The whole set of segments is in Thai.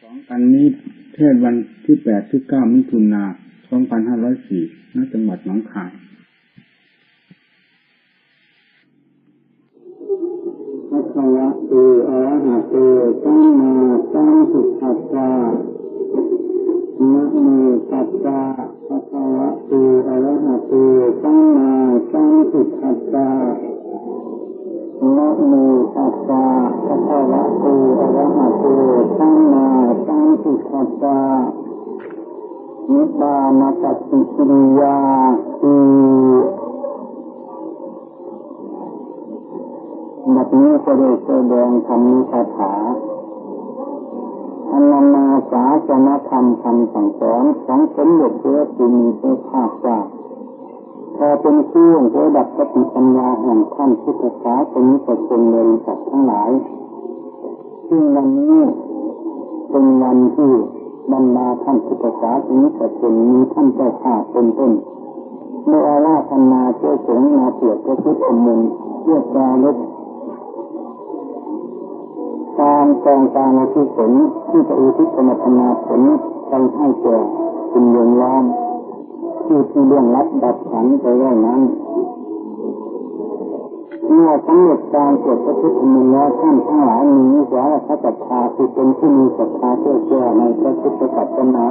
สองกันนี้เทศวันที่แปดที่เก้ามิถุนาสองพันห้าร้อยสี่ณจังหวัดหนองคายพัทวะเตอรหะเตสัมมาสัมพุทธัสสะนะโมตัสสะภะคะวะโตอระหะโตสัมมาสัมพุทธัสสะ นะโมตัสสะภะคะวะโตอะระหะโตสัมมาสัมพุทธัสสะนิบานัสสิกิริยาติบัดนี้ก็ได้แสดงธรรมคาถาอันนำมาสาสนธรรมคำสั่งสอนของสมเด็จพระจินทร์ภาคเจ้า พอเป็นเครื่องเพื่อดับสติปัญญาแห่งท่านพุทธศาสนิกชนบริษัททั้งหลายซึ่งวันนี้เป็นวันที่บรรดาท่านพุทธศาสนิกชนมีท่านเจ้าข้าเป็นต้นเมื่ออาราธนาเจ้าสงมาเปียกพระพุทธมนต์เพื่อการลดการกองการอธิศนที่จะอุทิศกรรมธนาผลไปให้แก่คุณโยงล้อม ที่ที่เรื่องรับดับขันไปแล้วนั้นเมื่อสำเร็จการเกิดพระพุทธมนต์แล้วท่านทั้งหลายมีนิสัยพระศรัทธาคือเป็นที่มีศรัทธาเชื่อเชื่อในพระพุทธศาสนา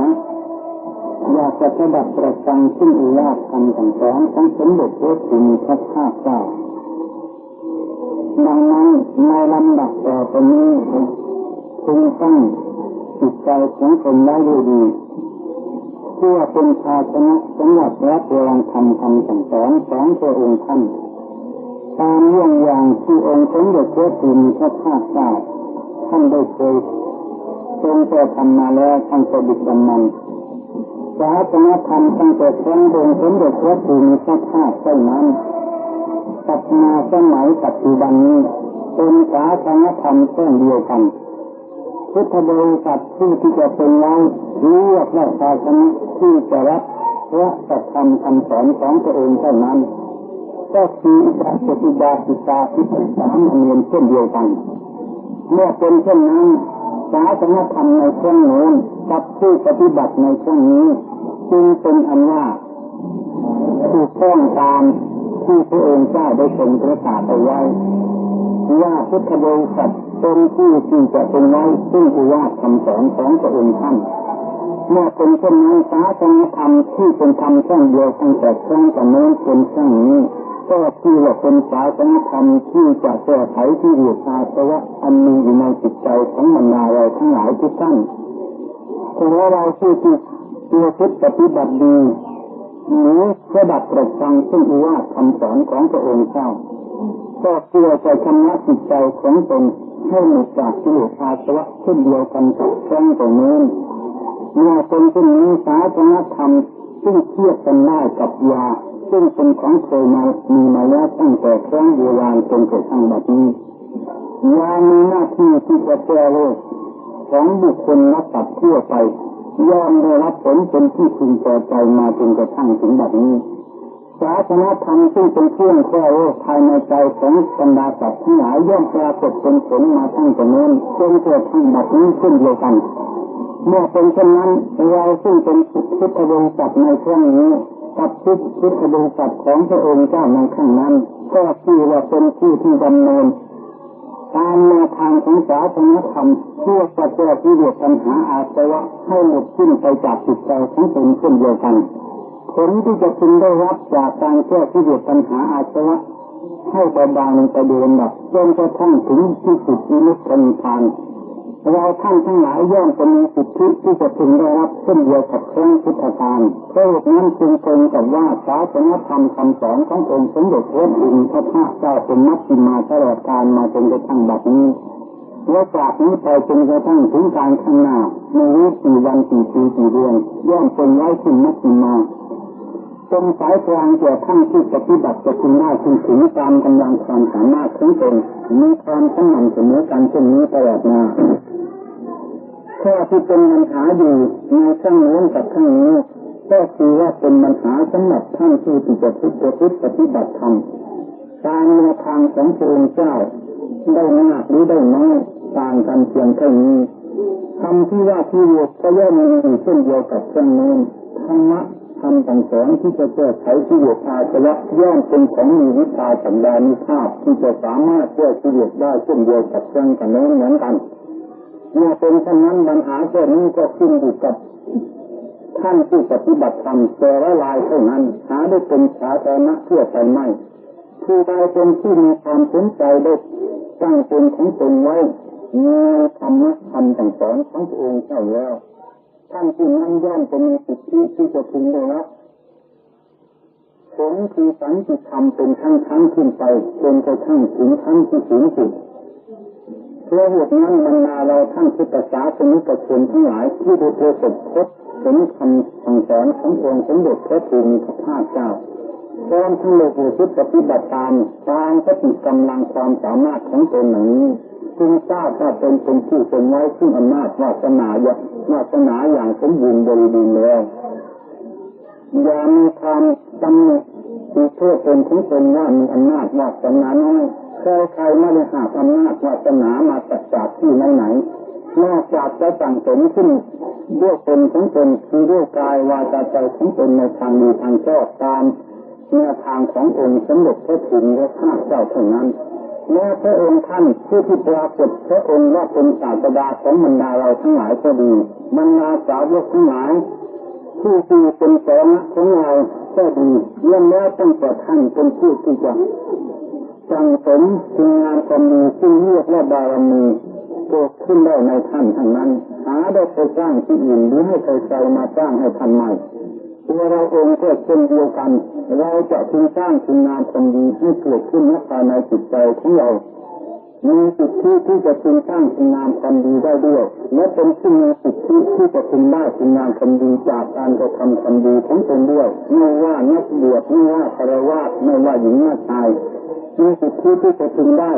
อยากจะประดับประจังซึ่งอุวาทคำสั่งสอนของสมเด็จพระสิมีพระภาเจ้าดังนั้นในลำดับต่อไปนี้คงต้องจิตใจของคนได้ดี เพื่อเป็นภาชนะสำหรับรับรองทำคำสั่งสอนของพระองค์ท่านตามเรื่องอย่างที่องค์สมเด็จพระสิมีพระภาคเจ้าท่านได้เคยทรงแต่ทำมาแล้วท่านจะบิดบันมันศาสนาธรรมตั้งแต่ครั้งองค์สมเด็จพระสิมีพระภาคเจ้านั้นกับมาสมัยปัจจุบันนี้เป็นศาสนธรรมเช่นเดียวกัน พุทธบริษัทผู้ที่จะเป็นไว้เรียกว่าศาสนาที่จะรับพระสัทธรรมคำสอนของพระองค์เท่านั้น ก็คือพระปฏิบัติตาพิจารณาเรียนเช่นเดียวกัน เมื่อเป็นเช่นนั้นศาสนธรรมในช่วงโน้นกับผู้ปฏิบัติในช่วงนี้ จึงเป็นอันว่าถูกต้องตามที่พระองค์เจ้าได้ทรงประกาศเอาไว้ว่าพุทธบริษัท เป็นผู้ที่จะเป็นไว้ซึ่งอุวาทคำสอนของพระองค์ท่านเมื่อเป็นเช่นนั้นศาสนธรรมที่เป็นธรรมช่งเดียวตั้งแต่ครั้งแต่โน้นเป็นช่องนี้ก็คือว่าเป็นศาสนธรรมที่จะแก้ไขที่เหตุอาสวะอันมีอยู่ในจิตใจของบรรดาเราทั้งหลายทุกท่านถ้าะเราผู้ที่ตัวพุทธปฏิบัติดีหรือระดับประจังซึ่งอุวาทคำสอนของพระองค์เจ้าก็เพื่อจะชำระจิตใจของตน ให้หมดจากกิเลสอาสวะเช่นเดียวกันกับครั้งต่อเนื่องเมื่อเป็นเช่นนี้ศาสนธรรมซึ่งเทียบกันได้กับยา ซึ่งเป็นของเคยมามีมาแล้วตั้งแต่ครั้งโบราณจนกระทั่งบัดนี้ยามีหน้าที่ที่จะแก้โรคของบุคคลและสัตว์ทั่วไปย่อมได้รับผลเป็นที่พึงพอใจมาจนกระทั่งถึงบัดนี้ ศาสนาธรรมซึ่งเป็นเครื่องแก้โรคภายในใจของบรรดาสัตว์ทั้งหลายย่อมปรากฏเป็นผลมาทั้งแต่โน้นจนกระทั่งบัดนี้เช่นเดียวกัน เมื่อเป็นเช่นนั้นเราซึ่งเป็นพุทธบริษัทในช่วงนี้กับพุทธบริษัทของพระองค์เจ้าในขั้งนั้น ก็คือว่าเป็นผู้ที่ดำเนินตามแนวทางของศาสนาธรรมเพื่อจะแก้ที่เดือดปัญหาอาสวะให้หมดสิ้นไปจากจิตใจของตนเช่นเดียวกัน ผลที่จะพึงได้รับจากการแก้ที่เดือดปัญหาอาสวะให้เบาบางไปโดยลำดับจนกระทั่งถึงที่สุดนิพพานเราท่านทั้งหลายย่อมจะมีสิทธิที่จะพึงได้รับเช่นเดียวกับครั้งพุทธกาลเพราะนั้นจึงตรงกับว่าศาสนธรรมคำสอนขององค์สมเด็จพระอินทร์พระภาคเจ้าเป็นมัชฌิมาตลอดกาลมาจนกระทั่งบัดนี้และจากนี้ไปจนกระทั่งถึงการข้างหน้าในวิสี่วันสี่ปีสี่เดือนย่อมเป็นไว้ที่มัชฌิมา เป็นสายกลางแก่ท่านที่ปฏิบัติจะพึงได้ถึงถึงตามกำลังความสามารถของตนมีความสม่ำเสมอกันเช่นนี้ตลอดมาข้อที่เป็นปัญหาอยู่ในข้างโน้นกับข้างนี้ก็คือว่าเป็นปัญหาสำหรับท่านที่จะพุทธปฏิบัติธรรมตามแนวทางของพระองค์เจ้าได้มากหรือได้น้อยต่างกันเพียงแค่นี้คำที่ว่าที่โยกก็ย่อมมีอยู่เช่นเดียวกับเช่นนี้ธรรมะ คำต่างสอนที่จะแก้ไขที่โยกอาสวะย่อมเป็นของมีวิชาสัญญาณิภาพที่จะสามารถแก้ที่โยกได้เช่นเดียวกับเช่นกันนั้นเหมือนกันเมื่อเป็นเช่นนั้นปัญหาแค่นนี้ก็ขึ้นอยู่กับท่านผู้ปฏิบัติธรรมแต่ละลายเท่านั้นหาได้เป็นสาธารณะเทั่วไปไม่ผู้ใดเป็นที่มีความสนใจได้ตั้งเป็นของตนไว้ในธรรมะคำสั่งสอนของพระองค์เจ้าแล้ว ท่านผู้นั้นย่อมจะมีสิทธิที่จะพึงได้รับผลคือสันติธรรมเป็นขั้นขั้นขึ้นไปจนกระทั่งถึงขั้นที่สูงสุดเพราะเหตุนั้นบรรดาเราท่านพุทธศาสนิกชนทั้งหลายที่ได้ประสบพบเห็นคำสั่งสอนขององค์สมเด็จพระภูมิพระภาคเจ้าพร้อมทั้งโลกุตปฏิบัติตามตามสติกำลังความสามารถของตนอย่งนี้ จึงทราบว่าเป็นคนผู้ทรงไว้ซึ่งอำนาจวาสนาอย่างวาสนาอย่างสมบูรณ์บริบูรณ์แล้วอย่ามีความจำหนตีโทษตนของตนว่ามีอำนาจวาสนาน้อยใครใครไม่ได้หาอำนาจวาสนามาตัดจากที่ไหนไหนนอกจากจะสั่งสมขึ้นด้วยตนของตนคือด้วยกายวาจาใจของตนในทางดีทางชอบตามแนวทางขององค์สมเด็จพระถึงและข้าเจ้าเท่านั้น แม้พระองค์ท่านผู้ที่ปรากฏพระองค์ว่าเป็นศาสดาของบรรดาเราทั้งหลายก็ดีบรรดาสาวกทั้งหลายผู้ที่เป็นสองของเราก็ดีเยี่ยมแล้วตั้งแต่ท่านเป็นผู้ที่จะสั่งสมคุณงานความดีซึ่งเรียกว่าบารมีเกิดขึ้นได้ในท่านทั้งนั้น หาได้ไปสร้างที่อื่นหรือให้ใครๆมาสร้างให้ท่านใหม่ ตัวเราเองก็เช่นเดียวกัน เราจะพึงสร้างคุณงามความดีให้เกิดขึ้นภายในจิตใจของเรามีสิทธิที่จะพึงสร้างคุณงามความดีได้ด้วย และเป็นผู้มีสิทธิที่จะพึงได้คุณงามความดีจากการกระทำความดีของตนด้วยไม่ว่านักบวชไม่ว่าคารวะไม่ว่าหญิงว่าชายมีสิทธิที่จะพึงได้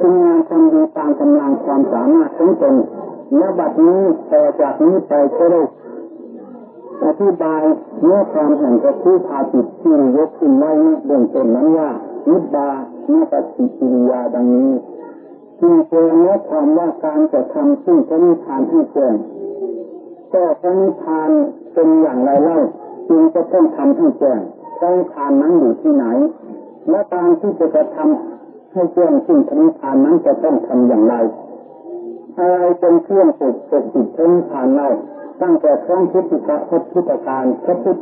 คุณงามความดีตามกำลังความสามารถของตนและบัดนี้ต่จากนี้ไปก็ได้ อธิบายเนื้อความแห่งกระทู้พาจิตที่ยกขึ้นไว้เบื้องต้นนั้นว่านิบาเนื้อปฏิกิริยาดังนี้จึงเป็นเนื้อความว่าการจะทำซึ่งพระนิพพานให้แจ้งก็พระนิพพานเป็นอย่างไรเล่าจึงจะต้องทำให้แจ้งพระนิพพานนั้นอยู่ที่ไหน และการที่จะกระทำให้แจ้งซึ่งพระนิพพานนั้นจะต้องทำอย่างไรอะไรเป็นเครื่องปลุกปกจิตพระนิพพานเล่า ตั้งแต่ครั้งพุทธิกะพุทธการพระพุทธ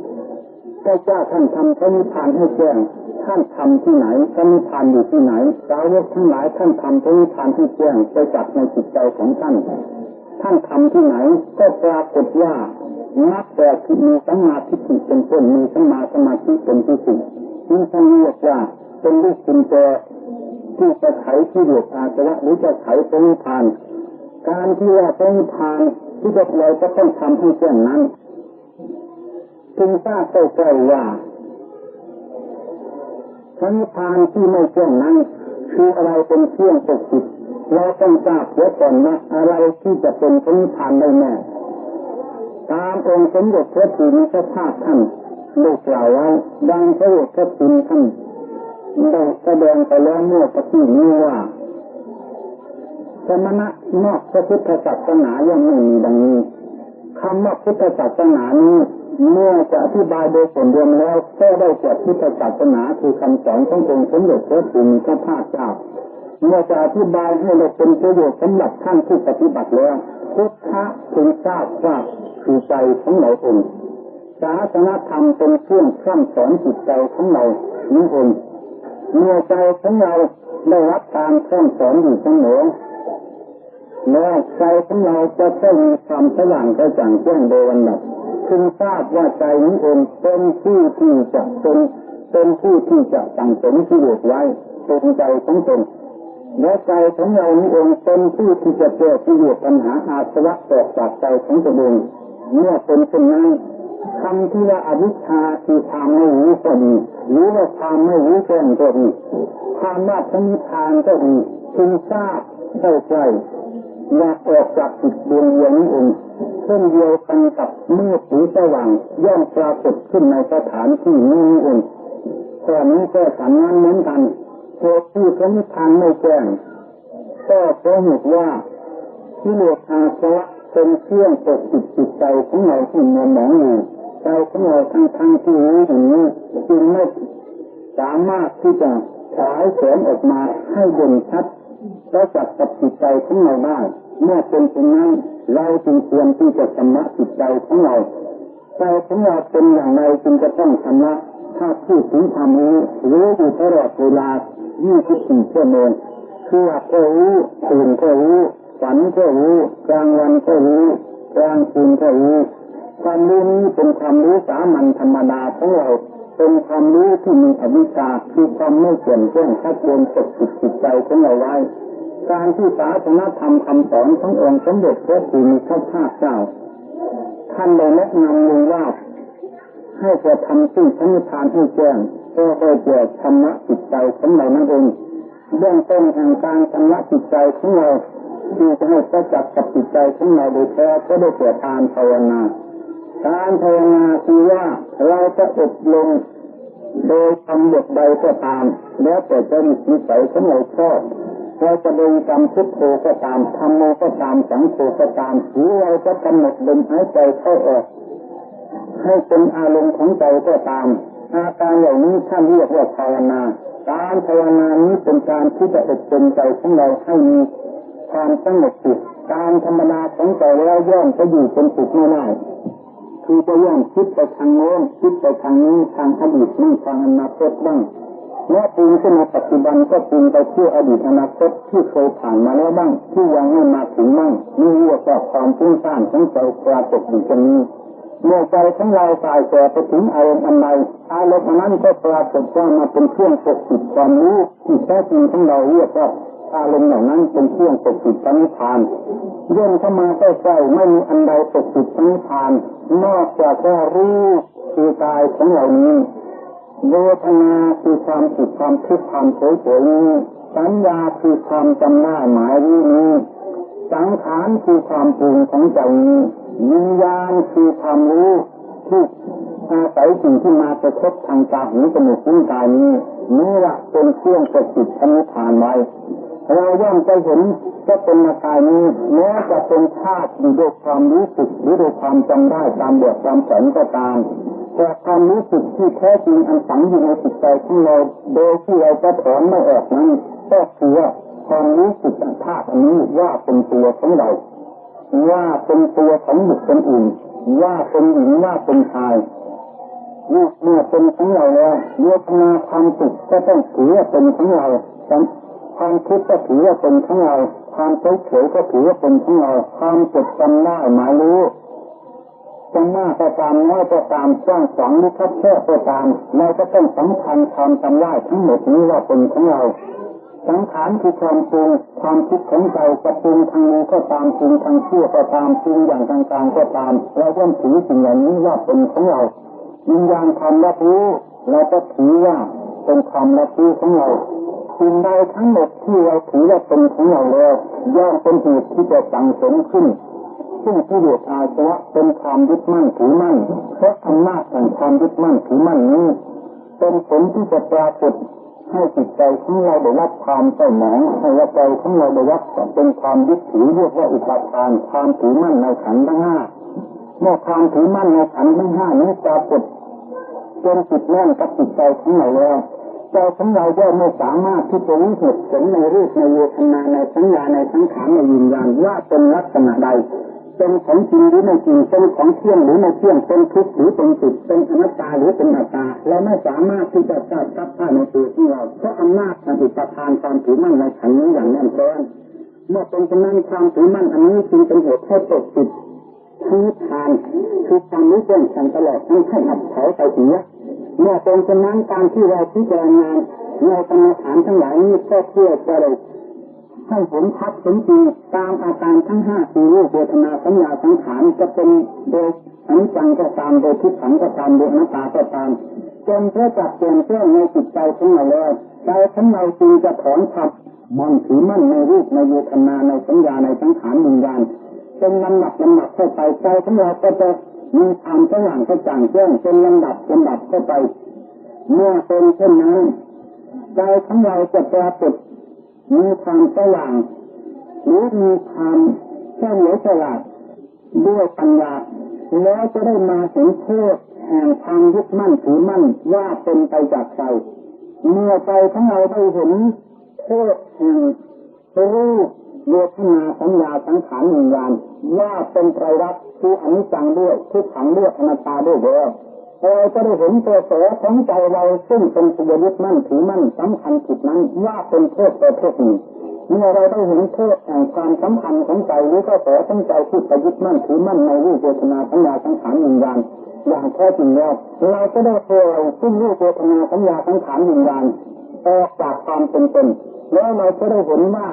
เจ้าท่านทำพระนิพพานให้แจ้งท่านทำที่ไหนพระนิพพานอยู่ที่ไหนสาวกทั้งหลายท่านทำพระนิพพานให้แจ้งไปจับในจิตใจของท่าน ท่านทำที่ไหนก็ปรากฏว่านักแต่ที่มีสัมมาทิฏฐิเป็นต้นมีสัมมาสมาธิเป็นที่สุดนี่ท่านเรียกว่าเป็นลูกคุณแจที่จะไขที่เดือดอาสวะหรือจะไขพระนิพพาน การที่ว่าพระนิพพาน ที่จะเราจะต้องทำให้เช่นนั้นจึงทราบใกล้ๆว่าพระนิพพานที่ไม่เช่นนั้น คืออะไรเป็นเครื่องปกปิดเราต้องทราบไว้ก่อนว่าอะไรที่จะเป็นพระนิพพานได้แน่ตามองค์สมเด็จพระภูมิพระภาคท่านได้กล่าวไว้ดังพระโอษฐ์พระคุณท่านได้แสดงไปแล้วเมื่อปฏินี้ว่าสมณะ นอกพระพุทธศาสนายังไม่มีดังนี้คำว่าพุทธศาสนานี้เมื่อจะอธิบายโดยส่วนรวมแล้วก็ได้แก่พุทธศาสนาคือคำสอนขององค์สมเด็จพระภูมิพระภาคเจ้าเมื่อจะอธิบายให้เราเป็นประโยชน์สำหรับท่านผู้ปฏิบัติแล้วพุทธะพึงทราบว่าคือใจของเราเองศาสนาธรรมเป็นเครื่องข้ามสอนจิตใจของเรานี่เองเมื่อใจของเราได้รับการข้ามสอนอยู่เสมอ แล้วใจของเราจะต้องมีความสว่างกระจ่างแจ้งโดยวันดับพึงทราบว่าใจนี้เองเป็นผู้ที่จะเป็นเป็นผู้ที่จะตั้งสมที่อยู่ไว้เป็นใจของตนและใจของเรานี้เองเป็นผู้ที่จะแก้ที่อยู่ปัญหาอาสวะแตกจากใจของตนเองเมื่อเป็นเช่นนั้นคำที่ว่าอวิชชาคือความไม่รู้ก็ดีหรือว่าความไม่รู้แจ้งก็ดีความว่าพระนิพพานก็ดีพึงทราบเข้าใจ อยากออกจากจิตดวงเดียวนี้เองเช่นเดียวกันกับมืดหรือสว่างย่อมปรากฏขึ้นในสถานที่นี้เองแต่นี้ก็สำนันเหมือนกันเหตุที่พระนิพพานไม่แจ้งก็เพราะเหตุว่าที่เหลืออาสวะเป็นเครื่องปกปิดจิตใจของเราที่มัวหมองอยู่ใจของเราทั้งทั้งที่รู้อย่างนี้จึงไม่สามารถที่จะฉายแสงออกมาให้เด่นชัด แล้วจับกับจิตใจของเราได้เมื่อเป็นเช่นนั้นเราจึงควรที่จะชำระจิตใจของเราใจของเราเป็นอย่างไรจึงจะต้องชำระถ้าพูดถึงความรู้รู้อยู่ตลอดเวลา 24 ชั่วโมงคือว่าก็รู้ตื่นก็รู้ฝันก็รู้กลางวันก็รู้กลางคืนก็รู้ความรู้นี้เป็นความรู้สามัญธรรมดาของเรา เป็นความรู้ที่มีอวิชชาคือความไม่เปลี่ยนแปลงชัดเจนปกปิดจิตใจของเราไว้การที่ศาสนาธรรมคำสอนขององค์สมเด็จพระพุทธเจ้าเจ้าท่านได้แนะนำลงว่าให้จะทำสิ่งสมุทานให้แจ้งเพื่อให้เกิดธรรมะจิตใจของเรานั่นเองเบื้องต้นแห่งการชำรมะจิตใจของเราที่จะให้ประจักษ์กับจิตใจของเราโดยแท้ก็ได้เกิดการภาวนา การภาวนาคือว่าเราจะอบรมโดยทำบทใดก็ตาม แล้วแต่จะมีนิสัยของเราชอบเราจะเดินกรรมพุทโธก็ตามทำโมก็ตามสังโฆก็ตามหรือเราจะกำหนดลมหายใจเข้าออก ให้เป็นอารมณ์ของใจก็ตามอาการเหล่านี้ท่านเรียกว่าภาวนา การภาวนานี้เป็นการที่จะอบรมใจของเราให้มีความสงบสุขการธรรมดาของใจแล้วย่อมจะอยู่เป็นสุขไม่ได้ คือจะย่อมคิดไปทางโน้นคิดไปทางนี้ทางอดีตบ้างทางอนาคตบ้างเมื่อปรุงขึ้นมาปัจจุบันก็ปรุงไปเชื่ออดีตอนาคตที่เคยผ่านมาแล้วบ้างที่ยังไม่มาถึงบ้างนี่เรียกว่าความฟุ้งซ่านของใจปรากฏอยู่ตรงนี้เมื่อใจของเราสายแก่ไปถึงอารมณ์อันใดอารมณ์นั้นก็ปรากฏว่ามาเป็นเครื่องปกปิดความรู้ที่แท้จริงของเราเรียกว่าอารมณ์เหล่านั้นเป็นเครื่องปกปิดสังขารย่นเข้ามาใกล้ๆไม่มีอันใดปกปิดสังขาร นอกจากแค่รู้คือกายของเรานี้เวทนาคือความสุขความทุกข์ความเฉยๆนี้สัญญาคือความจำได้าหมายรู้นี้สังขารคือความปรุงของใจนี้วิญญาณคือความรู้ที่อาศัยสิ่งที่มากระทบทางตาหูจมูกลิ้นกายนี้นี่แหละเป็นเครื่องปกปิดสมุทานไว้ เราย่อมจะเห็นก็เป็นมากายนี้แม้จะเป็นธาตุอยู่ด้วยความรู้สึกหรือด้วยความจำได้ตามบทตามแสนก็ตามแต่ความรู้สึกที่แท้จริงอันฝังอยู่ในจิตใจของเราโดยที่เราจะถอนไม่ออกนั้นก็คือว่ความรู้สึกธาตุอันนี้ว่าเป็นตัวของเราว่าเป็นตัวของบุคคลอื่นว่าเป็นหญิงว่าเป็นชายเมื่อเป็นของเราแล้วเวทนาความสุขก็ต้องถือว่าเป็นของเรา ความทุกข์ก็ถือว่าเป็นของเราความเฉยเฉยก็ถือว่าเป็นของเราความจดจำได้หมายรู้จะมากก็ตามน้อยก็ตามสร้างสองหรือคับแค่ก็ตามเราก็ต้องสำคัญความจำได้ทั้งหมดนี้ว่าเป็นของเราสังขารคือความปรุงความคิดของใจจะปรุงทางนี้ก็ตามปรุงทางชั่วก็ตามปรุงอย่างกลางๆก็ตามเราย่อมถือสิ่งเหล่านี้ว่าเป็นของเราวิญญาณความรับรู้เราก็ถือว่าเป็นความรับรู้ของเรา สิ่งใดทั้งหมดที่เราถือว่าเป็นของเราแล้วย่อมเป็นเหตุที่จะสั่งสมขึ้น ซึ่งที่เรียกอาสวะเป็นความยึดมั่นถือมั่นเพราะอำนาจแห่งความยึดมั่นถือมั่นนี้ เป็นผลที่จะปรากฏให้จิตใจของเราได้รับความเศร้าหมองให้ใจของเราได้รับเป็นความยึดถือเรียกว่าอุปาทานความถือมั่นในขันธ์ทั้งห้าเมื่อความถือมั่นในขันธ์ทั้งห้านี้ปรากฏจนจิตแน่นกับจิตใจของเราแล้ว ใจของเราก็ไม่สามารถที่จะรู้เหตุผลในรูปในเวทนาในสัญญาในสังขารในยินญาณว่าเป็นลักษณะใดเป็นของจริงหรือไม่จริงเป็นของเที่ยงหรือไม่เที่ยงเป็นทุกข์หรือเป็นสุขเป็นอนัตตาหรือเป็นอัตตาเราไม่สามารถที่จะจับทับผ้าในตัวของเราเพราะอำนาจการอุปทานความถือมั่นในขันนี้อย่างแน่นแฟ้นเมื่อเป็นเช่นนั้นความถือมั่นอันนี้จึงเป็นเหตุให้ตกติดทั้งทานคือความรู้แจ้งแทงตลอดทั้งให้อับเฉาไปเสีย เมื่อเป็นเช่นนั้นการที่เราพิจารณาในกรรมฐานทั้งหลายนี้ก็เพื่อจะเราให้ผลทับผลจริงตามอาการทั้งห้าคือรูปเวทนาสัญญาสังขารจะเป็นโดยอนิจจังก็ตามโดยทุกขังก็ตามโดยอนัตตาก็ตามจนเพื่อจับเปลี่ยนแปลงในจิตใจของเราแล้วใจของเราจึงจะถอนทับมันถือมั่นในรูปในเวทนาในสัญญาในสังขารวิญญาณเป็นลำดับลำดับเข้าไปใจของเราก็จะ มีความสว่างกระจ่างแจ้งเป็นลำดับลำดับเข้าไป เมื่อเป็นเช่นนั้นใจของเราจะปรากฏมีความสว่างหรือมีความเฉลียวฉลาดด้วยปัญญาแล้วจะได้มาเห็นโทษแห่งทางยึดมั่นถือมั่นว่าเป็นไปจากใจเมื่อใจของเราได้เห็นโทษแห่งรูปเวทนาสัญญาสังขารวิญญาณ ว่าเป็นไตรลักษณ์คืออนิจจังด้วยทุกขังด้วยอนัตตาด้วยแล้วเราจะได้เห็นตัวโสของใจเราซึ่งเป็นตัวยึดมั่นถือมั่นสำคัญผิดนั้นว่าเป็นโทษประเภทหนึ่งเมื่อเราได้เห็นโทษแห่งความสัมพันธ์ของใจหรือก็โสของใจที่ไปยึดมั่นถือมั่นในรูปเวทนาสัญญาสังขารวิญญาณอย่างแท้จริงแล้วเราจะได้เทเราซึ่งรูปเวทนาสัญญาสังขารวิญญาณออกจากความเป็นตนแล้วเราจะได้เห็นว่า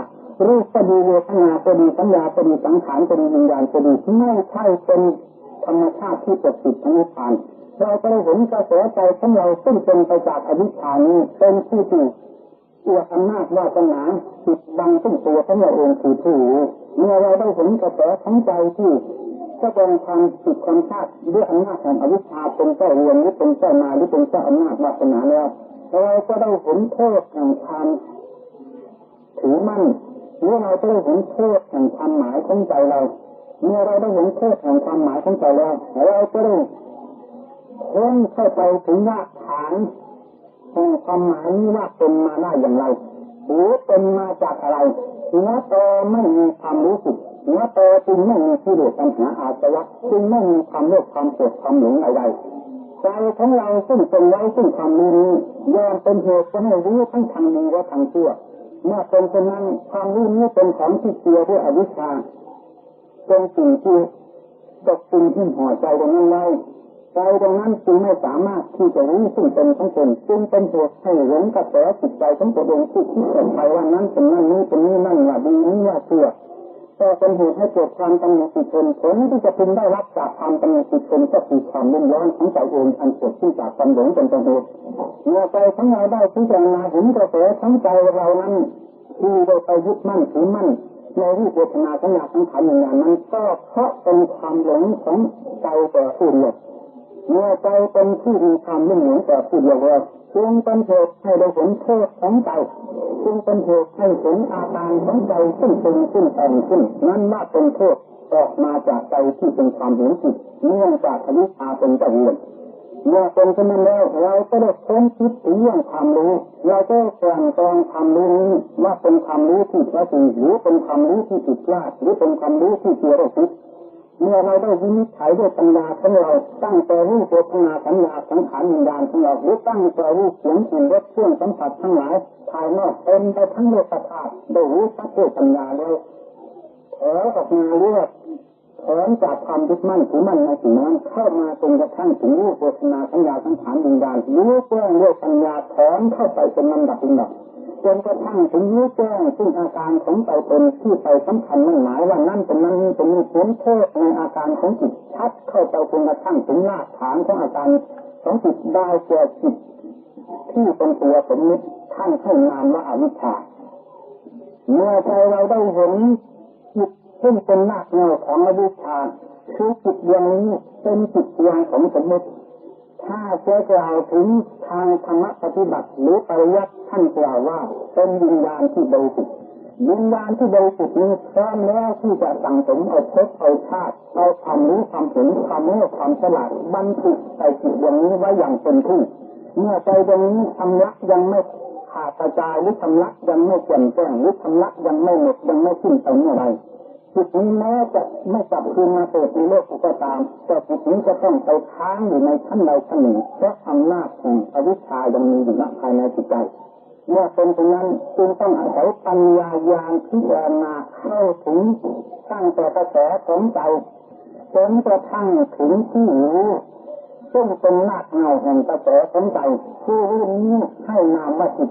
รูปก็ดีเวทนาก็ดีสัญญาก็ดีสังขารก็ดีวิญญาณก็ดีไม่ใช่เป็นธรรมชาติที่ปกปิดทั้งนิพพานเราจะได้เห็นกระแสใจของเราซึ่งเป็นไปจากอวิชชานี้เป็นผู้ที่อวดอำนาจวาสนาปิดบังซึ่งตัวของเราเองคือผู้เมื่อเราได้เห็นกระแสของใจที่แสดงความผิดความพลาดด้วยอำนาจของอวิชชาเป็นเจ้ารือนหรือเป็นเจ้านายหรือเป็นเจ้าอำนาจวาสนาแล้วเราก็ได้เห็นโทษแห่งความถือมั่น เมื่อเราจะได้เห็นโทษแห่งความหมายของใจเรา เมื่อเราได้เห็นโทษแห่งความหมายของใจแล้วเราก็ได้ค้นเข้าไปถึงรากฐานแห่งความหมายนี้ว่าเป็นมาได้อย่างไรหรือเป็นมาจากอะไรหัวโตไม่มีความรู้สึกหัวโตจึงไม่มีที่เดือดปัญหาอาสวะจึงไม่มีความโลภความโกรธความหลงใดๆใจของเราซึ่งเป็นไว้ซึ่งความรู้นี้ยอมเป็นเหตุให้รู้ทั้งทางดีและทางชั่ว เมื่อเป็นเช่นนั้นความรู้นี้เป็นของที่เกี่ยวด้วยอวิชชาเป็นสิ่งที่ตกตึงที่ห่อใจตรงนั้นไว้ใจตรงนั้นจึงไม่สามารถที่จะรู้ซึ่งเป็นทั้งตนจึงเป็นเหตุให้หลงกระแสจิตใจของตัวเองที่คิดไปว่านั้นเป็นนั่นนี้เป็นนี้นั่นว่าดีนี้ว่าเสื่อ ก็เป็นเหตุให้เกิดความตำหนิติชนผลที่จะพึงได้รับจากความตำหนิติชนก็คือความรุ่มร้อนของใจเองอันเกิดขึ้นจากความหลงเป็นต้นเหตุเมื่อใจของเราได้พิจารณาเห็นกระแสทั้งใจเรานั้นที่ได้ไปยึดมั่นถือมั่นในรูปเวทนาสัญญาสังขารอย่างนั้นก็เพราะเป็นความหลงของใจแต่ผู้เดียวเมื่อใจเป็นผู้มีความรุ่มหลงแต่ผู้เดียวแล้วจึงเป็นเหตุให้ได้เห็นโทษของใจ จึงเป็นเหตุให้เห็นอาการของใจขึ้นเป็นขึ้นแต่งขึ้นนั่นว่าเป็นโทษออกมาจากใจที่เป็นความเห็นผิดเนื่องจากอวิชชาเป็นเจ้าเรือนเมื่อเป็นเช่นนั้นแล้วเราก็ได้ค้นคิดถึงเรื่องความรู้เราก็แสดงตองความรู้นี้ว่าเป็นความรู้ที่แท้จริงหรือเป็นความรู้ที่ผิดพลาดหรือเป็นความรู้ที่เกี่ยวกับ เมื่อเราได้วินิจฉัยด้วยปัญญาของเราตั้งแต่รูปเวทนาสัญญาสังขารวิญญาณของเราหรือตั้งแต่รูปเสียงกลิ่นรสเครื่องสัมผัสทั้งหลายภายนอกเต็มไปทั้งโลกธาตุได้รู้ชัดด้วยปัญญาแล้วถอยออกมาเรียกถอนจากความยึดมั่นถือมั่นในสิ่งนั้นเข้ามาจนกระทั่งถึงรูปเวทนาสัญญาสังขารวิญญาณรู้แจ้งด้วยปัญญาถอนเข้าไปเป็นลำดับลำดับ จนกระทั่งถึงรู้แจ้งซึ่งอาการของใจเป็นที่ไปสำคัญมั่นหมายว่านั่นเป็นนั่นนี่เป็นนี่ผลโทษในอาการของจิตชัดเข้าไปจนกระทั่งถึงรากฐานของอาการของจิตได้แก่จิตที่เป็นตัวสมมติท่านให้นามว่าอวิชชาเมื่อใจเราได้เห็นจิตซึ่งเป็นรากเงาของอวิชชาคือจิตดวงนี้เป็นจิตดวงของสมมติ ถ้าจะกล่าวถึงทางธรรมปฏิบัติหรือปริยัติท่านกล่าวว่า เป็นวิญญาณที่บริสุทธิ์วิญญาณที่บริสุทธิ์นี้พร้อมแล้วที่จะสั่งสมเอาพบเอาชาติเอาความรู้ความเห็นความโง่ความฉลาดบรรจุใส่จิตดวงนี้ไว้อย่างเต็มที่เมื่อใจดวงนี้ชำระยังไม่ขาดกระจายหรือชำระยังไม่แจ่มแจ้งหรือชำระยังไม่หมดยังไม่สิ้นไปเมื่อไร จิตนี้แม้จะไม่กลับคืนมาเกิดในโลกก็ตาม แต่จิตนี้จะต้องไปค้างอยู่ในชั้นใดชั้นหนึ่งเพราะอำนาจแห่งอวิชชายังมีอยู่ณภายในจิตใจเมื่อเป็นเช่นนั้นจึงต้องอาศัยปัญญาญาณพิจารณาเข้าถึงตั้งแต่กระแสของใจจนกระทั่งถึงที่รู้ซึ่งเป็นรากเงาแห่งกระแสของใจผู้รู้นี้ให้นามว่าจิต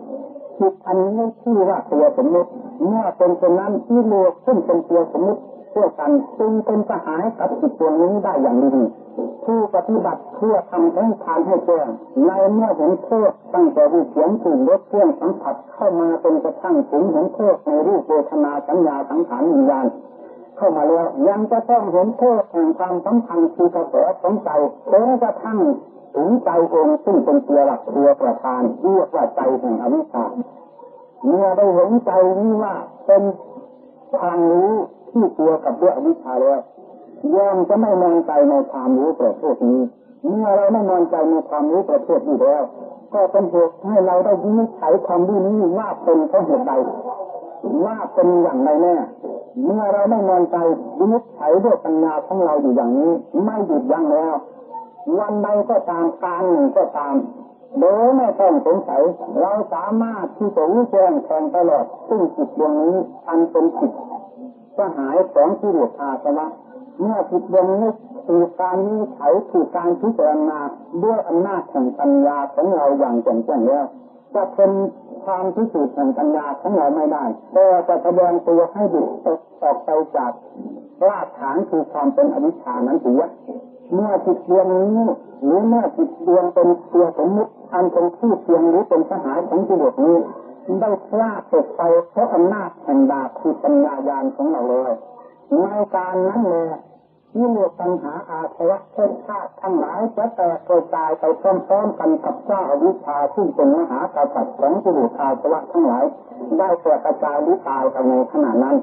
จิตอันนี้ชื่อว่าตัวสมมติเมื่อเป็นเช่นนั้นที่โลกซึ่งเป็นตัวสมมติเพื่อกันจึงเป็นสหายกับจิตตัวนี้ได้อย่างดีผู้ปฏิบัติเพื่อทำให้ทานให้แจ้งในเมื่อเห็นโทษตั้งแต่รูปเสียงกลิ่นรสเครื่องสัมผัสเข้ามาเป็นกระทั่งถึงเห็นโทษในรูปเวทนาสัญญาสังขารวิญญาณเข้ามาแล้วยังจะต้องเห็นโทษแห่งความสัมพันธ์คือกระแสของใจจนกระทั่ง ถึงใจเองซึ่งเป็นตัวหลักตัวประธานเรียกว่าใจแห่งอวิชชาเมื่อได้เห็นใจนี้ว่าเป็นทางรู้ที่ตัวกับด้วยอวิชชาแล้วย่อมจะไม่นอนใจในความรู้ประเภทนี้ เมื่อเราไม่นอนใจในความรู้ประเภทนี้แล้ว ก็เป็นเหตุให้เราได้วินิจฉัยความรู้นี้ว่าเป็นเพราะเหตุใดว่าเป็นอย่างไรแน่ เมื่อเราไม่นอนใจวินิจฉัยด้วยปัญญาของเราอยู่อย่างนี้ ไม่หยุดยั้งแล้ว วันใดก็ตามการหนึ่งก็ตามโดยไม่ต้องสงสัยเราสามารถที่จะรู้แจ้งแทงตลอดซึ่งจิตดวงนี้อันเป็นจิตสหายของที่เหลืออาสวะเมื่อจิตดวงนี้ถูกการวินิจฉัยถูกการพิจารณาด้วยอำนาจแห่งปัญญาของเราอย่างแจ่มแจ้งแล้วจะเป็นความพิสูจน์แห่งปัญญาของเราไม่ได้แต่จะแสดงตัวให้ดุตกออกไปจากรากฐานคือความเป็นอวิชานั้นเสีย เมื่อจิตดวงนี้หรือเมื่อจิตดวงเป็นตัวสมมุติอันเป็นผู้เพียงหรือเป็นสหายของจิตนี้ได้พลาดตกไปเพราะอำนาจแห่งดาบคือปัญญายาณของเราเลยในการนั้นเลย ที่เลือปัญหาอาชวะเช่นชาติทั้งหลายจะแตกกระจายไปพร้อมๆกันกับเจ้าอวิชาซึ่เป็นมหากษัตริย์ของจิตอาชวะทั้งหลาย ได้แตกกระจายหรือตายไปในขณะนั้น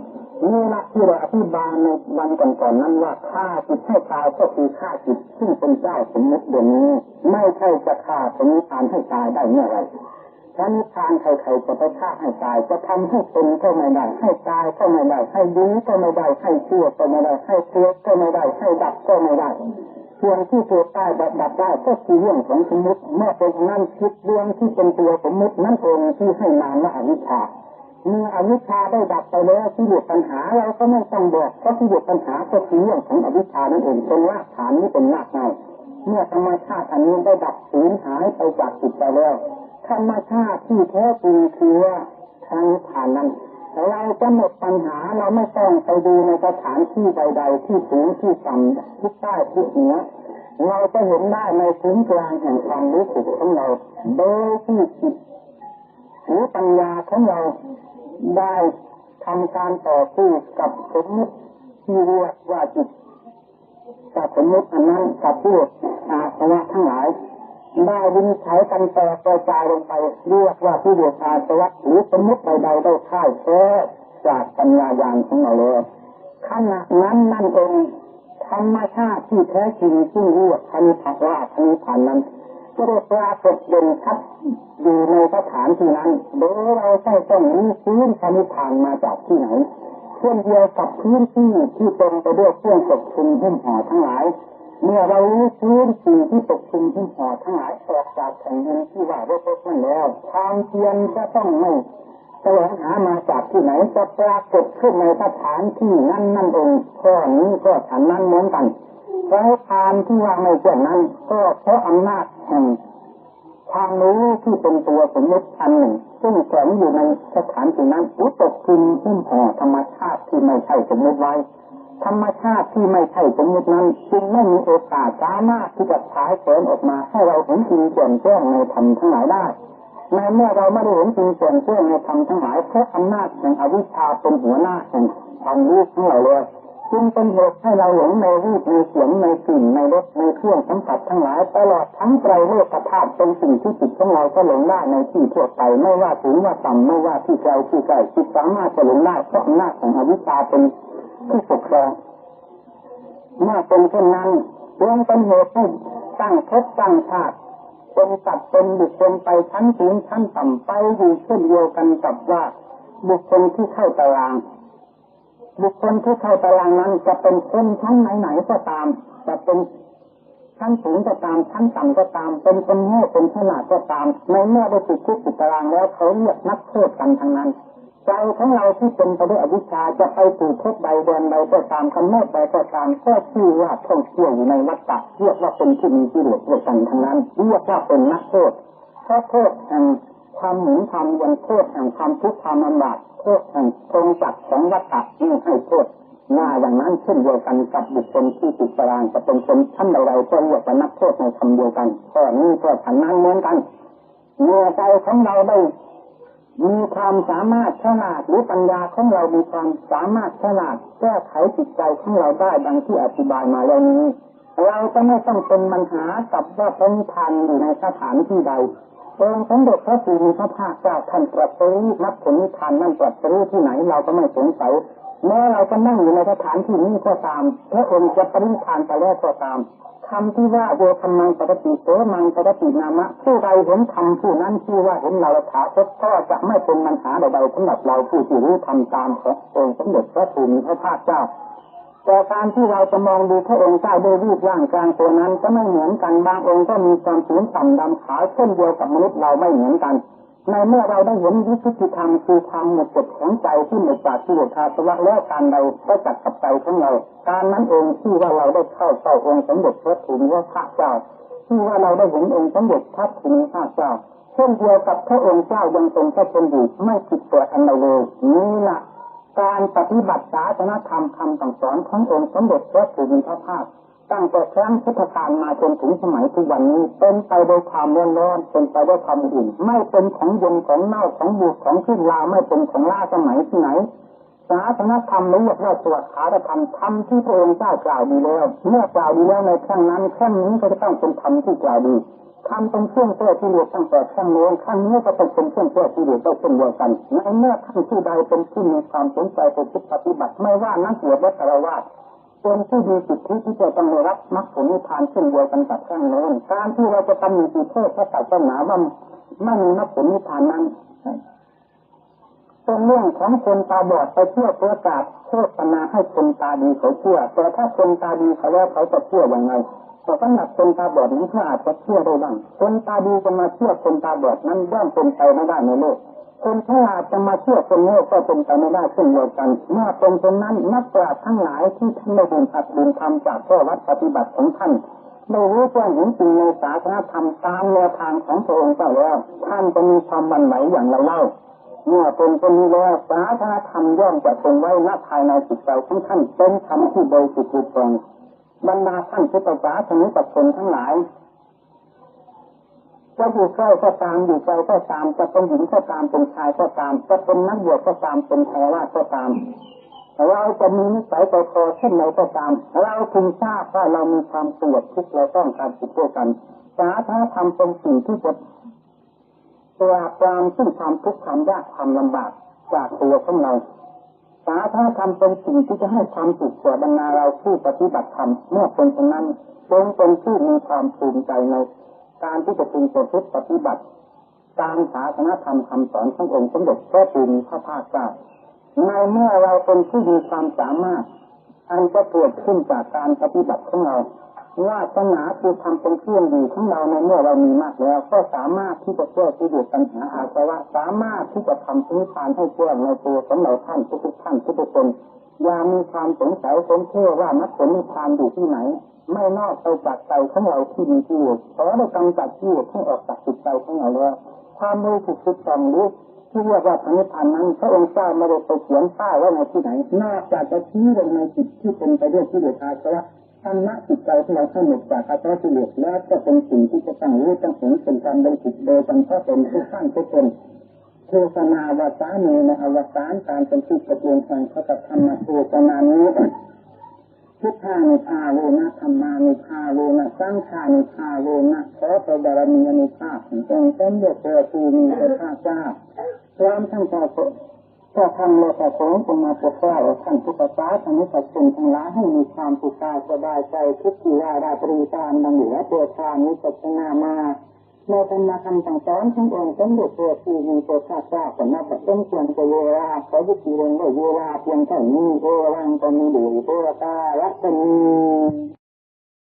นี่ละที่เราอธิบายในวันก่อนๆนั้นว่าฆ่าจิตให้ตายก็คือฆ่าจิตซึ่งเป็นเจ้าสมมติเดี๋ยวนี้ ไม่ใช่จะฆ่าสมมติานให้ตายได้เมื่อไร ถ้านิทานใครๆจะไปฆ่าให้ตาย จะทำให้เป็นก็ไม่ได้ให้ตายก็ไม่ได้ให้ดีก็ไม่ได้ให้ชั่วก็ไม่ได้ให้เกิดก็ไม่ได้ให้ดับก็ไม่ได้ส่วนที่เกิดได้ดับดับได้ก็คือเรื่องของสมมติเมื่อเป็นนั้นคิดเรื่องที่เป็นตัวสมมตินั่นเองที่ให้นามว่าอวิชชาเมื่ออวิชชาได้ดับไปแล้วที่หยุดปัญหาเราก็ไม่ต้องบอกเพราะที่หยุดปัญหาก็คือเรื่องของอวิชชานั่นเองเป็นรากฐานนี้เป็นรากเงาเมื่อธรรมชาติอันนี้ได้ดับสูญหายไปจากจิตใจแล้ว ธรรมชาติที่แท้จริงคือว่าทางผ่านนั้นเราจะหมดปัญหาเราไม่ต้องไปดูในสถานที่ใด ๆ ที่สูงที่ต่ำที่ใต้ที่เหนือเราจะเห็นได้ในศูนย์กลางแห่งความรู้สึกของเราโดยที่จิตหรือปัญญาของเราได้ทำการต่อสู้กับสมมติที่เรียกว่าจิตกับสมมติอันนั้นกับพวกอาสวะทั้งหลาย ได้วินิจฉัยกันแตกกระจายลงไปเรียกว่าผู้เดียอาสวะหรือสมมติใดๆได้ค่ายแท้จากปัญญาญาณของเราเลยขณะนั้นนั่นเองธรรมชาติที่แท้จริงซึ่งเรียกพันธะว่าพันธานนั้นก็ได้ปรากฏเด่นชัดอยู่ในสถานที่นั้นโดยเราใช้ต้องมีพื้นพันธานมาจากที่ไหนเช่นเดียวกับพื้นที่ที่เต็มไปด้วยเครื่องตกชุมหุ้มห่อทั้งหลาย เมื่อเรารู้พื้นสิ่งที่ตกชุมหุ้มห่อทั้งหลายออกจากแผ่นดินที่ว่าว่าพบนั่นแล้วความเพียรจะต้องไม่แสวงหามาจากที่ไหนจะปรากฏขึ้นในสถานที่นั่นนั่นเองข้อนี้ก็ฉันนั้นเหมือนกันเพราะความที่ว่าไม่เช่นนั้น ก็เพราะอำนาจแห่งความรู้ที่เป็นตัวสมมติอันหนึ่ง ซึ่งแฝงอยู่ในสถานที่นั้นอุตกคุมหุ้มห่อธรรมชาติที่ไม่ใช่สมมติไว้ ธรรมชาติที่ไม่ใช่สมมตินั้นจึงไม่มีโอกาสสามารถที่จะฉายแสงออกมา ให้เราเห็นจริงแจ่มแจ้งในธรรมทั้งหลายได้ในเมื่อเราไม่ได้เห็นจริงแจ่มแจ้งในธรรมทั้งหลายเพราะอำนาจแห่งอวิชชาเป็นหัวหน้าแห่งความรู้ของเราเลยจึงเป็นเหตุให้เราหลงในรูปในเสียงในกลิ่นในรสในเครื่องสัมผัสทั้งหลายตลอดทั้งไตรโลกธาตุเป็นสิ่งที่จิตของเราก็หลงได้ในที่ทั่วไปไม่ว่าสูงว่าต่ำไม่ว่าที่ไกลที่ใกล้จิตสามารถจะหลงได้เพราะอำนาจของอวิชชาเป็น ผู้ปกครองเมื่อเป็นเช่นนั้นรวมเป็นเหตุให้ตั้งภพตั้งชาติเป็นสัตว์เป็นบุคคลไปชั้นสูงชั้นต่ำไปอยู่เช่นเดียวกันกับว่าบุคคลที่เข้าตาราง บุคคลที่เข้าตารางนั้นจะเป็นคนชั้นไหนๆก็ตามจะเป็นชั้นสูงก็ตามชั้นต่ำก็ตาม เป็นคนโง่เป็นขนาดก็ตามในเมื่อได้ติดคุกติดตารางแล้วเขาเรียกนักโทษกันทั้งนั้น ใจของเราที่เป็นไปด้วยอวิชชาจะไปสู่ภพใดเดินใดก็ตามคำเนิดใดก็ตามก็ชื่อว่าท่องเที่ยวอยู่ในวัฏฏะเรียกว่าเป็นที่มีกิเลสด้วยกันทั้งนั้นเรียกว่าเป็นนักโทษเพราะโทษแห่งความหมุนความวนโทษแห่งความทุกข์ความลำบากโทษแห่งตรงจักรของวัฏฏะนี่ให้โทษหน้าอย่างนั้นเช่นเดียวกันกับบุคคลที่ติดตารางจะเป็นคนชั้นใดๆก็เรียกว่านักโทษในคำเดียวกันก็นี่ก็ฉันนั้นเหมือนกันเมื่อใจของเราได้ มีความสามารถฉลาดหรือปัญญาของเรามีความสามารถฉลาดแก้ไขจิตใจของเราได้ดังที่อธิบายมาแล้วนี้ เราจะไม่ต้องเป็นปัญหากับว่าพระนิพพานอยู่ในสถานที่ใดองค์สมเด็จพระศรีมีพระภาคเจ้าท่านตรัสรู้นับผลนิพพานนั่นตรัสรู้ที่ไหนเราก็ไม่สงสัยแม้เราจะนั่งอยู่ในสถานที่นี้ก็ตามพระองค์จะปรินิพานไปแล้วก็ตาม คำที่ว่าโยธรรมังปกติโสมังปกตินามะผู้ใดเห็นธรรมผู้นั้นชื่อว่าเห็นเราถาคตก็จะไม่เป็นปัญหาใดๆสำหรับเราผู้ที่รู้ทำตามขององค์สมเด็จพระภูมิพระภาคเจ้าแต่การที่เราจะมองดูพระองค์เจ้าโดยรูปร่างกลางตัวนั้น ก็ไม่เหมือนกันบางองค์ก็มีความสูงต่ำดำขาวเช่นเดียวกับมนุษย์เราไม่เหมือนกัน ในเมื่อเราได้เห็นวิสุทธิธรรมคือธรรมหมดจดของใจที่หมดจากที่หมดอาสวะแล้วการใดก็จัดกับใจของเรา การนั้นเองที่ว่าเราได้เข้าเฝ้าองค์สมเด็จพระภูมิพระเจ้าที่ว่าเราได้เห็นองค์สมเด็จพระภูมิพระเจ้าเช่นเดียวกับพระองค์เจ้ายังทรงพระชนอยู่ไม่ผิดตัวอันใดเลยนี่แหละการปฏิบัติศาสนธรรมคำสั่งสอนขององค์สมเด็จพระภูมิพระภาค ตั้งแต่ครั้งพุทธกาลมาจนถึงสมัยทุกวันนี้เป็นไปโดยความร้อนร้อนเป็นไปด้วยความอุ่นไม่เป็นของเย็นของเน่าของบูดของขึ้นลาไม่เป็นของล่าสมัยที่ไหนศาสนธรรมเรียกว่าสวดขาธรรมธรรมที่พระองค์เจ้ากล่าวดีแล้วเมื่อกล่าวดีแล้วในครั้งนั้นครั้งนี้ก็จะต้องเป็นธรรมที่กล่าวดีทำเป็นเครื่องเพื่อที่เรียกตั้งแต่ขั้นโน้นขั้นนี้ก็ต้องเป็นเครื่องเพื่อที่เรียกได้เช่นเดียวกันในเมื่อท่านผู้ใดเป็นผู้มีความสนใจเป็นผู้ปฏิบัติไม่ว่านักบวชและฆราวาส เป็นผู้ดีสิทธิที่จะต้องได้รับมรรคผลนิพพานเช่นเดียวกันกับขั้นโน้นการที่เราจะทำมีติเทศพระศาสนาว่าไม่มีมรรคผลนิพพานนั้นเป็นเรื่องของคนตาบอดไปเชื่อประกาศโฆษณาให้คนตาดีเขาเชื่อแต่ถ้าคนตาดีเขาแล้วเขาจะเชื่อยังไงแต่สำหรับคนตาบอดนั้นเขาอาจจะเชื่อได้บ้างคนตาดีจะมาเชื่อคนตาบอดนั้นย่อมเป็นไปไม่ได้ในโลก คนฉลาดจะมาเชื่อคนโง่ก็เป็นไปไม่ได้เช่นเดียวกันเมื่อเป็นเช่นนั้นนักปราชญ์ทั้งหลายที่ท่านได้บุญอัดบุญทำจากข้อวัดปฏิบัติของท่านได้รู้แจ้งเห็นจริงในศาสนาธรรมตามแนวทางของพระองค์เจ้าแล้วท่านจะมีความบันไหวอย่างเราเล่าเมื่อเป็นคนนี้แล้วศาสนาธรรมย่อมจะคงไว้ณภายในจิตใจของท่านเป็นธรรมที่บริสุทธิ์ถูกต้องบรรดาท่านพุทธศาสนิกชนทั้งหลาย จะอยู่ใกล้ก็ตามอยู่ไกลก็ตามจะเป็นหญิงก็ตามเป็นชายก็ตามจะเป็นนักบวชก็ตามเป็นแพรวาก็ตามเราจะมีนิสัยใจคอเช่นไหนก็ตาม เราพึงทราบว่าเรามีความปวดทุกข์เราต้องการสุขด้วยกันสาธารณธรรมเป็นสิ่งที่จะปราบปรามซึ่งความทุกข์ความยากความลำบากจากตัวของเราสาธารณธรรมเป็นสิ่งที่จะให้ความสุขแก่บรรดาเราผู้ปฏิบัติธรรมเมื่อเป็นเช่นนั้นจงเป็นผู้มีความภูมิใจใน การที่จะพึงประพฤติปฏิบัติตามศาสนธรรมคำสอนขององค์สมเด็จพระภูมิพระภาคเจ้าในเมื่อเราเป็นผู้มีความสามารถ อันจะเกิดขึ้นจากการปฏิบัติของเราว่าศาสนาคือทำเป็นเครื่องดีของเราในเมื่อเรามีมากแล้ว ก็สามารถที่จะแก้ที่ดูปัญหาอาสวะสามารถที่จะทำสิ่งทานให้แจ้งในตัวของเราท่านทุกท่านทุกคน ย่ามีความสงสัยสงเชื่อว่ามรรคผลนิพพานอยู่ที่ไหน ไม่นอกไปจากใจของเราที่มีที่อยู่ขอได้กำจัดที่อยู่ให้ออกจากจิตใจของเราแล้วความรู้สึกสุดจำรู้ที่เรียกว่าพระนิพพานนั้นพระองค์เจ้าไม่ได้ไปเขียนป้ายไว้ในที่ไหนนอกจากจะชี้ลงในจิตที่เป็นไปด้วยที่เดือดอาสวะธรรมะจิตใจของเราให้หมดจากอาสวะที่เดือแล้วก็เป็นสิ่งที่จะตั้งรู้ตั้งเห็นเป็นการโดยจิตโดยจำเพาะเป็นทุกขั้นทุกคน โฆษณาวาสาเนในอวสานการเป็นผู้ประเจียนแห่งพระธรรมโฆษณานี้พุทธานุภาโวนะธรรมานุภาโวนะสังฆานุภาโวนะขอพระบารมีนุภาพขององค์สมเด็จพระภูมิพระภาเจ้าพร้อมทั้งพระก็ทำและประสงค์จงมาปกป้องท่านผู้ประสาทนุสัตชนทั้งหลายให้มีความสุขกายสบายใจทุกทีราราตรีตามดังเหลือเปิดทางนิสัชนามา ในธรรมคำสั่งสอนขององค์สมเด็จพระผู้มิพระภาคเจ้าสำนับเป็นควรจะเวลาขอยุติลงด้วยเวลาเพียงแค่นี้โอรังก็มีดุยโอตาละก็มี